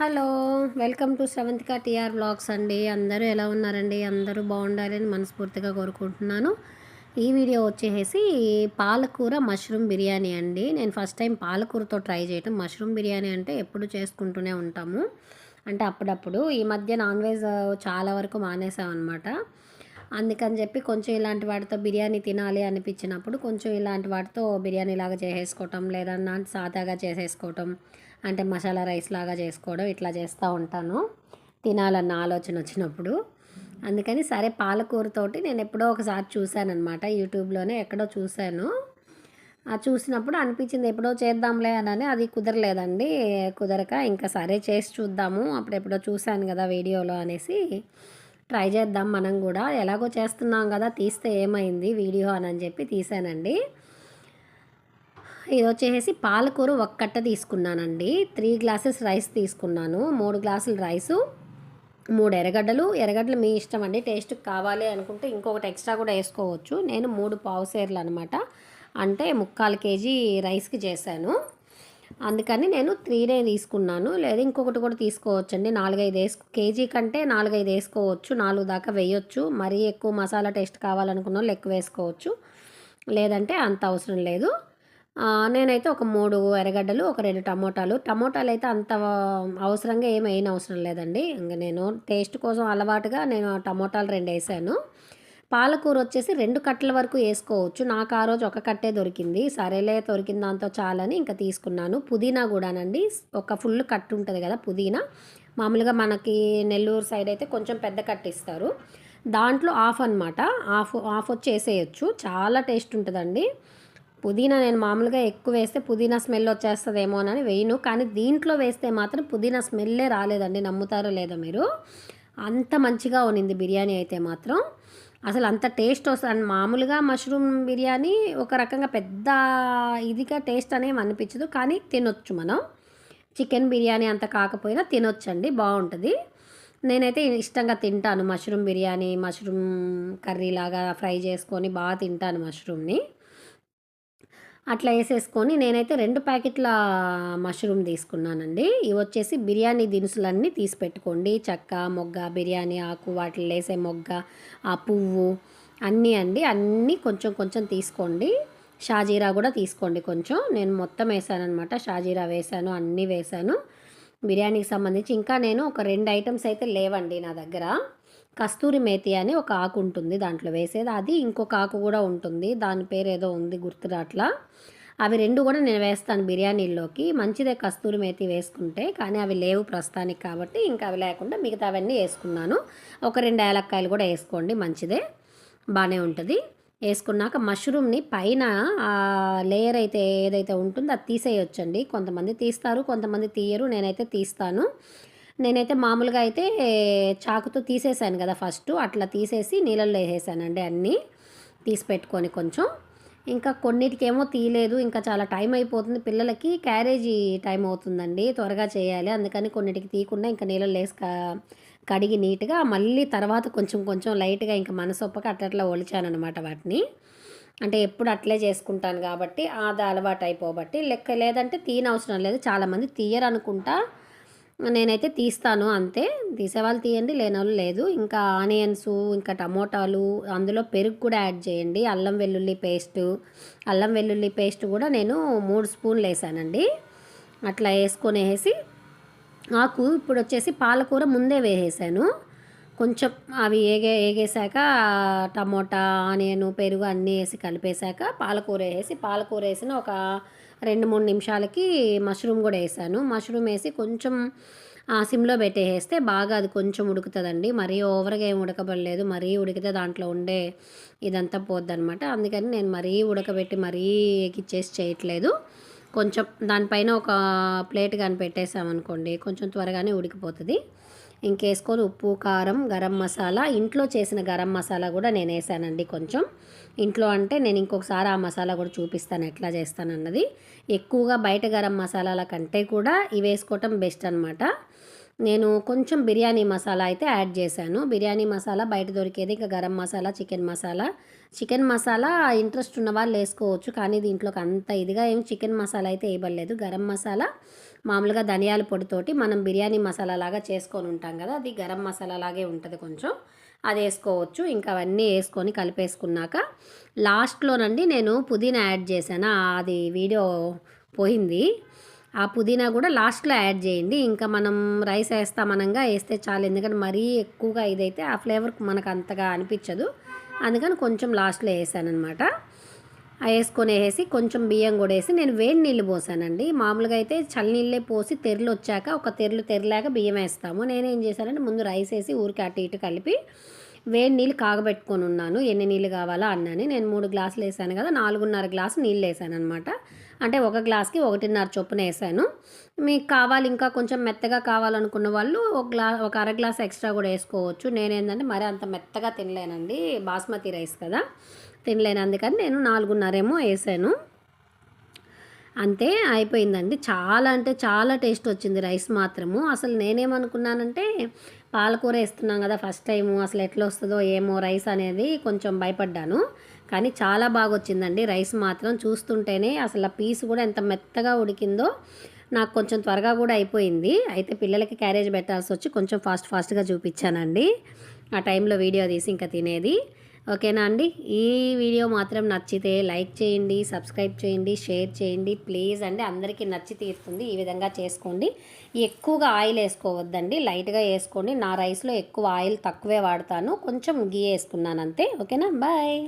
Hello welcome to సెవెంత్కా TR blogs అండి. అందరూ ఎలా ఉన్నారండి? అందరూ బాగుండాలని మనస్ఫూర్తిగా కోరుకుంటున్నాను. ఈ వీడియో వచ్చేసి పాలకూర మష్రూమ్ బిర్యానీ అండి. నేను ఫస్ట్ టైం పాలకూరతో ట్రై చేయటం. మష్రూమ్ బిర్యానీ అంటే ఎప్పుడు చేసుకుంటూనే ఉంటాము. అంటే అప్పుడప్పుడు. ఈ మధ్య నాన్ వెజ్ చాలా వరకు మానేసామన్నమాట అందుకని చెప్పి కొంచెం ఇలాంటి వాటితో బిర్యానీ తినాలి అనిపించినప్పుడు కొంచెం ఇలాంటి వాటితో బిర్యానీ లాగా చేసేసుకోవటం లేదన్నా సాదాగా చేసేసుకోవటం అంటే మసాలా రైస్ లాగా చేసుకోవడం ఇట్లా చేస్తూ ఉంటాను. తినాలన్న ఆలోచన వచ్చినప్పుడు. అందుకని సరే పాలకూరతోటి నేను ఎప్పుడో ఒకసారి చూశాను అనమాట యూట్యూబ్లోనే ఎక్కడో చూశాను. ఆ చూసినప్పుడు అనిపించింది ఎప్పుడో చేద్దాంలే అని అది కుదరలేదండి. కుదరక ఇంకా సరే చేసి చూద్దాము. అప్పుడెప్పుడో చూశాను కదా వీడియోలో అనేసి ట్రై చేద్దాం మనం కూడా. ఎలాగో చేస్తున్నాం కదా తీస్తే ఏమైంది వీడియో అని చెప్పి తీసానండి ఇది వచ్చేసి పాలకూర ఒక కట్ట తీసుకున్నానండి. త్రీ గ్లాసెస్ రైస్ తీసుకున్నాను. మూడు గ్లాసులు రైసు మూడు ఎర్రగడ్డలు. ఎర్రగడ్డలు మీ ఇష్టం అండి. టేస్ట్ కావాలి అనుకుంటే ఇంకొకటి ఎక్స్ట్రా కూడా వేసుకోవచ్చు. నేను మూడు పావు సేర్లు అనమాట అంటే ముక్కాలు కేజీ రైస్కి చేశాను. అందుకని నేను త్రీనే తీసుకున్నాను. లేదా ఇంకొకటి కూడా తీసుకోవచ్చు అండి నాలుగైదు వేసుకో కేజీ కంటే నాలుగైదు వేసుకోవచ్చు. నాలుగు దాకా వేయొచ్చు. మరీ ఎక్కువ మసాలా టేస్ట్ కావాలనుకున్న వాళ్ళు ఎక్కువ వేసుకోవచ్చు. లేదంటే అంత అవసరం లేదు. నేనైతే ఒక మూడు ఎర్రగడ్డలు ఒక రెండు టమోటాలు. టమోటాలు అయితే అంత అవసరంగా ఏం వేయని అవసరం లేదండి. ఇంకా నేను టేస్ట్ కోసం అలవాటుగా నేను టమోటాలు రెండు వేసాను. పాలకూర వచ్చేసి రెండు కట్టల వరకు వేసుకోవచ్చు. నాకు ఆ రోజు ఒక కట్టే దొరికింది. సరేలే దొరికిన దాంతో చాలని ఇంకా తీసుకున్నాను. పుదీనా కూడానండి. ఒక ఫుల్ కట్టు ఉంటుంది కదా పుదీనా. మామూలుగా మనకి నెల్లూరు సైడ్ అయితే కొంచెం పెద్ద కట్టు ఇస్తారు. దాంట్లో ఆఫ్ అనమాట ఆఫ్ ఆఫ్ వచ్చి వేసేయచ్చు చాలా టేస్ట్ ఉంటుందండి. పుదీనా నేను మామూలుగా ఎక్కువ వేస్తే పుదీనా స్మెల్ వచ్చేస్తుందేమో అని వేయను. కానీ దీంట్లో వేస్తే మాత్రం పుదీనా స్మెల్లే రాలేదండి. నమ్ముతారో లేదో మీరు? అంత మంచిగా ఉన్నింది బిర్యానీ అయితే మాత్రం. అసలు అంత టేస్ట్ వస్తుంది మామూలుగా మష్రూమ్ బిర్యానీ ఒక రకంగా పెద్ద ఇదిగా టేస్ట్ అనేమి అనిపించదు. కానీ తినొచ్చు మనం. చికెన్ బిర్యానీ అంత కాకపోయినా తినొచ్చండి. బాగుంటుంది. నేనైతే ఇష్టంగా తింటాను మష్రూమ్ బిర్యానీ మష్రూమ్ కర్రీ లాగా ఫ్రై చేసుకొని బాగా తింటాను మష్రూమ్ని. అట్లా వేసేసుకొని నేనైతే రెండు ప్యాకెట్ల మష్రూమ్ తీసుకున్నానండి. ఇవి వచ్చేసి బిర్యానీ దినుసులన్నీ తీసి పెట్టుకోండి. చెక్క మొగ్గ బిర్యానీ ఆకు వాటిలో వేసే మొగ్గ ఆ పువ్వు అన్నీ అండి. అన్నీ కొంచెం కొంచెం తీసుకోండి. షాజీరా కూడా తీసుకోండి కొంచెం. నేను మొత్తం వేసాను అనమాట షాజీరా వేసాను అన్నీ వేసాను. బిర్యానీకి సంబంధించి ఇంకా నేను ఒక రెండు ఐటమ్స్ అయితే లేవండి నా దగ్గర. కస్తూరి మేతి అని ఒక ఆకు ఉంటుంది దాంట్లో వేసేది. అది ఇంకొక ఆకు కూడా ఉంటుంది. దాని పేరు ఏదో ఉంది గుర్తురాట్లా అవి రెండు కూడా నేను వేస్తాను బిర్యానీల్లోకి. మంచిదే కస్తూరి మేతి వేసుకుంటే కానీ అవి లేవు ప్రస్తుతానికి కాబట్టి ఇంకా అవి లేకుండా మిగతా అవన్నీ వేసుకున్నాను. ఒక రెండు ఏలక్కాయలు కూడా వేసుకోండి మంచిదే. బాగానే ఉంటుంది. వేసుకున్నాక మష్రూమ్ని పైన లేయర్ అయితే ఏదైతే ఉంటుందో అది తీసేయొచ్చండి. కొంతమంది తీస్తారు కొంతమంది తీయరు. నేనైతే తీస్తాను. నేనైతే మామూలుగా అయితే చాకుతో తీసేసాను కదా ఫస్ట్. అట్లా తీసేసి నీళ్ళల్లో వేసేసానండి అన్నీ. తీసి పెట్టుకొని కొంచెం. ఇంకా కొన్నిటికేమో తీయలేదు. ఇంకా చాలా టైం అయిపోతుంది. పిల్లలకి క్యారేజీ టైం అవుతుందండి. త్వరగా చేయాలి. అందుకని కొన్నిటికి తీయకుండా ఇంకా నీళ్ళలో వేసి కడిగి నీట్గా మళ్ళీ తర్వాత కొంచెం కొంచెం లైట్గా ఇంకా మనసొప్పక అట్లా ఒలిచానమాట వాటిని. అంటే ఎప్పుడు అట్లే చేసుకుంటాను కాబట్టి అది అలవాటు అయిపోబట్టి లెక్క. లేదంటే తీయనవసరం లేదు. చాలామంది తీయరు అనుకుంటా నేనైతే తీస్తాను అంతే. తీసేవాళ్ళు తీయండి లేని లేదు. ఇంకా ఆనియన్స్ ఇంకా టమోటాలు అందులో పెరుగు కూడా యాడ్ చేయండి. అల్లం వెల్లుల్లి పేస్ట్ అల్లం వెల్లుల్లి పేస్ట్ కూడా నేను మూడు స్పూన్లు వేసానండి. అట్లా వేసుకొని వేసి ఆకు ఇప్పుడు వచ్చేసి పాలకూర ముందే వేసేసాను. కొంచెం అవి ఏగే ఏగేసాక టమోటా ఆనియన్ పెరుగు అన్నీ వేసి కలిపేశాక పాలకూర వేసి పాలకూర వేసిన ఒక రెండు మూడు నిమిషాలకి మష్రూమ్ కూడా వేసాను. మష్రూమ్ వేసి కొంచెం సిమ్లో పెట్టేస్తే బాగా అది కొంచెం ఉడుకుతుందండి. మరీ ఓవర్గా ఏం ఉడకబడలేదు. మరీ ఉడికితే దాంట్లో ఉండే ఇదంతా పోద్దనమాట అందుకని నేను మరీ ఉడకబెట్టి మరీ ఎక్కిచ్చేసి చేయట్లేదు. కొంచెం దానిపైన ఒక ప్లేట్ కానీ పెట్టేసామనుకోండి కొంచెం త్వరగానే ఉడికిపోతుంది. ఇంకేసుకొని ఉప్పు కారం గరం మసాలా ఇంట్లో చేసిన గరం మసాలా కూడా నేను వేసానండి కొంచెం. ఇంట్లో అంటే నేను ఇంకొకసారి ఆ మసాలా కూడా చూపిస్తాను ఎట్లా చేస్తానన్నది. ఎక్కువగా బయట గరం మసాలాల కంటే కూడా ఇవి వేసుకోవటం బెస్ట్ అనమాట నేను కొంచెం బిర్యానీ మసాలా అయితే యాడ్ చేశాను. బిర్యానీ మసాలా బయట దొరికేది ఇంకా garam masala chicken masala. Chicken masala interest ఉన్న వాళ్ళు వేసుకోవచ్చు కానీ దీంట్లోకి అంత ఇదిగా ఏం చికెన్ మసాలా అయితే వేయబడలేదు. గరం మసాలా మామూలుగా ధనియాల పొడితోటి మనం బిర్యానీ మసాలా లాగా చేసుకొని ఉంటాం కదా అది గరం మసాలా లాగే ఉంటుంది కొంచెం. అది వేసుకోవచ్చు. ఇంకా అవన్నీ వేసుకొని కలిపేసుకున్నాక లాస్ట్లోనండి నేను పుదీనా యాడ్ చేశాను. అది వీడియో పోయింది. ఆ పుదీనా కూడా లాస్ట్లో యాడ్ చేయండి. ఇంకా మనం రైస్ వేస్తామనంగా వేస్తే చాలు. ఎందుకంటే మరీ ఎక్కువగా ఇదైతే ఆ ఫ్లేవర్ మనకు అంతగా అనిపించదు. అందుకని కొంచెం లాస్ట్లో వేసాను అనమాట వేసుకొని వేసి కొంచెం బియ్యం కూడా వేసి నేను వేడి నీళ్ళు పోసానండి. మామూలుగా అయితే చలి నీళ్ళే పోసి తెరలు వచ్చాక ఒక తెరలు తెరలాక బియ్యం వేస్తాము. నేనేం చేశానంటే ముందు రైస్ వేసి ఊరికి అటు ఇటు కలిపి వేడి నీళ్ళు కాగబెట్టుకొని ఉన్నాను. ఎన్ని నీళ్ళు కావాలా అన్నాను. నేను మూడు గ్లాసులు వేసాను కదా నాలుగున్నర గ్లాసు నీళ్ళు వేసాను అనమాట అంటే ఒక గ్లాస్కి ఒకటిన్నర చొప్పున వేసాను. మీకు కావాలి ఇంకా కొంచెం మెత్తగా కావాలనుకున్న వాళ్ళు ఒక గ్లా ఒక అర గ్లాస్ ఎక్స్ట్రా కూడా వేసుకోవచ్చు. నేనేంటంటే మరీ అంత మెత్తగా తినలేనండి. బాస్మతి రైస్ కదా. తినలేను అందుకని నేను నాలుగున్నరేమో వేసాను. అంతే అయిపోయిందండి. చాలా అంటే చాలా టేస్ట్ వచ్చింది రైస్ మాత్రము. అసలు నేనేమనుకున్నానంటే పాలకూర వేస్తున్నాం కదా ఫస్ట్ టైము అసలు ఎట్లా వస్తుందో ఏమో రైస్ అనేది కొంచెం భయపడ్డాను. కానీ చాలా బాగా వచ్చిందండి రైస్ మాత్రం. చూస్తుంటేనే అసలు ఆ పీస్ కూడా ఎంత మెత్తగా ఉడికిందో నాకు కొంచెం త్వరగా కూడా అయిపోయింది. అయితే పిల్లలకి క్యారేజ్ పెట్టాల్సి వచ్చి కొంచెం ఫాస్ట్ ఫాస్ట్గా చూపించానండి. ఆ టైంలో వీడియో తీసి ఇంకా తినేది. ఓకేనా అండి? ఈ వీడియో మాత్రం నచ్చితే లైక్ చేయండి సబ్స్క్రైబ్ చేయండి షేర్ చేయండి. ప్లీజ్ అండి అందరికీ నచ్చి తీరుతుంది ఈ విధంగా చేసుకోండి. ఎక్కువగా ఆయిల్ వేసుకోవద్దండి. లైట్గా వేసుకోండి. నా రైస్లో ఎక్కువ ఆయిల్ తక్కువే వాడతాను. కొంచెం గీ వేసుకున్నాను అంతే. ఓకేనా? బాయ్.